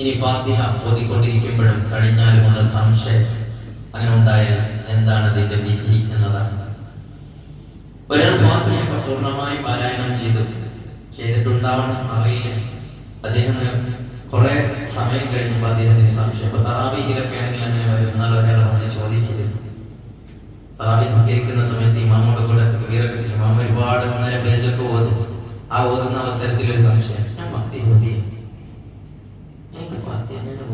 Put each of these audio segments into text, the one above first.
ഇനി ഫാത്തിഹ ഓതിക്കൊണ്ടിരിക്കുമ്പോഴും കഴിഞ്ഞാലുമുള്ള സംശയം അങ്ങനെ ഉണ്ടായാൽ എന്താണ് അതിന്റെ വിധി എന്നതാണ്. ഒരാൾ ഫാത്തിഹ പൂർണമായി പാരായണം ചെയ്തു. ചെയ്തിട്ടുണ്ടാവണം അറിയില്ല. അദ്ദേഹം കുറെ സമയം കഴിഞ്ഞപ്പോൾ അദ്ദേഹത്തിന് സംശയം. ഇപ്പൊ തറാവിഹിലൊക്കെ ആണെങ്കിൽ അങ്ങനെ വരും. എന്നാൽ ഒരാൾ അവനെ ചോദിച്ചിരുന്നു. തറാവി നിസ്കരിക്കുന്ന സമയത്ത് ഇമാമോട് കൂടെ വീരക്കില്ല ഇമാമ ഒരുപാട് ഒന്നര പേജൊക്കെ ഓതും. ആ ഓതുന്ന അവസരത്തിൽ ഒരു സംശയം. ഞാൻ ഫാത്തിഹ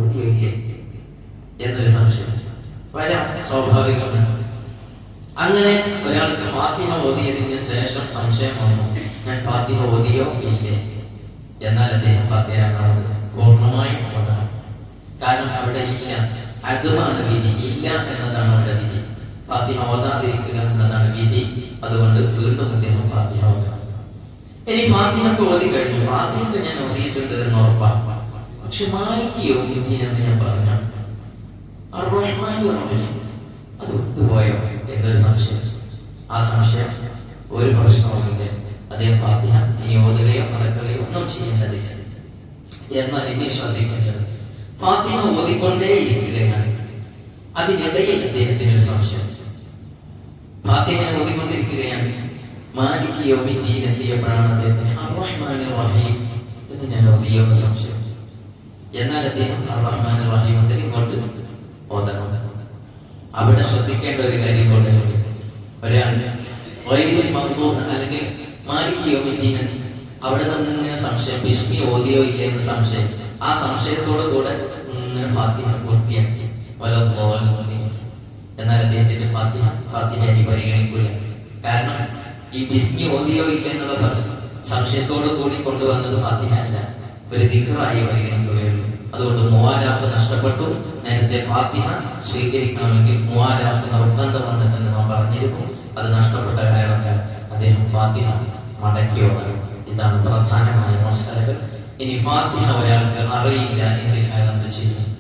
ഓതിയോ ഇല്ലേ എന്നൊരു സംശയം. വരാം സ്വാഭാവികമാണ് അങ്ങനെ ഒരാൾക്ക് ഫാത്തിഹ ഓതിയതിന് ശേഷം സംശയം വന്നു ഞാൻ ഫാത്തിമ ഓതിയോ ഇല്ലേ? എന്നാൽ അദ്ദേഹം ഫാത്തിഹ പൂർണമായും ഓതണം കാരണം അവിടെ ഇല്ല അതുമാണ് വിധി. ഇല്ല എന്നതാണ് അവിടെ വിധി. ഫാത്തിഹ ഓതാതിരിക്കുക എന്നതാണ് വിധി. അതുകൊണ്ട് വീണ്ടും അദ്ദേഹം ഫാത്തിമ ഓതണം ഇനി ഫാത്തിഹക്ക് ഓതി കഴിഞ്ഞു. ഫാത്തിഹക്ക് ഞാൻ ഓതിയിട്ടുണ്ട് എന്ന് ഉറപ്പാണ്. പക്ഷെ മാലിക്ക് യോഗ്യതീൻ എന്ന് ഞാൻ പറഞ്ഞ? അർറഹ്മാൻ റഹീം അത് ഒത്തുപോയോ എന്നൊരു സംശയം. ആ സംശയം ഒരു പ്രശ്നവുമില്ല. അദ്ദേഹം ഫാത്തിഹ ഓതുകയോ നടക്കുകയോ ഒന്നും ചെയ്യേണ്ടതില്ല. എന്നാൽ ഇനി ശ്രദ്ധിക്കേണ്ടത് ഫാത്തിഹ ഓതിക്കൊണ്ടേ ഇരിക്കുകയാണ്. അതിനിടയിൽ അദ്ദേഹത്തിന് ഒരു സംശയം. ഫാത്തിഹ ഓതിക്കൊണ്ടിരിക്കുകയാണ്. മാലിക്ക് യോമിദ്ദീൻ അദ്ദേഹത്തിന് അർറഹ്മാൻ റഹീം എന്ന് ഞാൻ ഓതിയോ എന്ന് സംശയം എന്നാൽ അദ്ദേഹം റഹ്മാൻ റഹീം അതിൽ ഇങ്ങോട്ട് ഓതണം. അവിടെ ശ്രദ്ധിക്കേണ്ട ഒരു കാര്യം കൂടെ ഒരാൾ അല്ലെങ്കിൽ മാലിക്കിയോ വിദ്യൻ അവിടെ നിന്ന് ഇങ്ങനെ സംശയം ഭീഷ്മി ഓതിയോ ഇല്ല എന്ന സംശയം ആ സംശയത്തോട് കൂടെ ഇങ്ങനെ ഫാത്തിഹ പൂർത്തിയാക്കി. എന്നാൽ അദ്ദേഹത്തിന്റെ ഫാത്തിഹ ഫാത്തിഹയായി പരിഗണിക്കില്ല കാരണം ഈ ബിസ്മി ഓതിയോ ഇല്ല എന്നുള്ള സംശയത്തോടു സംശയത്തോട് കൂടി കൊണ്ടുവന്നത് ഫാത്തിഹ അല്ല. ഒരു ദിക്കറായി പരിഗണിക്കുകയുള്ളൂ. അതുകൊണ്ട് മൂവാലാത്ത് നഷ്ടപ്പെട്ടു. നേരത്തെ ഫാത്തിഹ സ്വീകരിക്കണമെങ്കിൽ മൂവാലാത്ത് നിർബന്ധമാണ് എന്ന് നാം പറഞ്ഞിരുന്നു. അത് നഷ്ടപ്പെട്ട കാരണത്താൽ അദ്ദേഹം ഫാത്തിഹ മടക്കി വന്നു ഇതാണ് പ്രധാനമായ മസാലകൾ. ഇനി ഫാത്തിഹ ഒരാൾക്ക് അറിയില്ല എങ്കിൽ അയാൾ എന്ത് ചെയ്യും?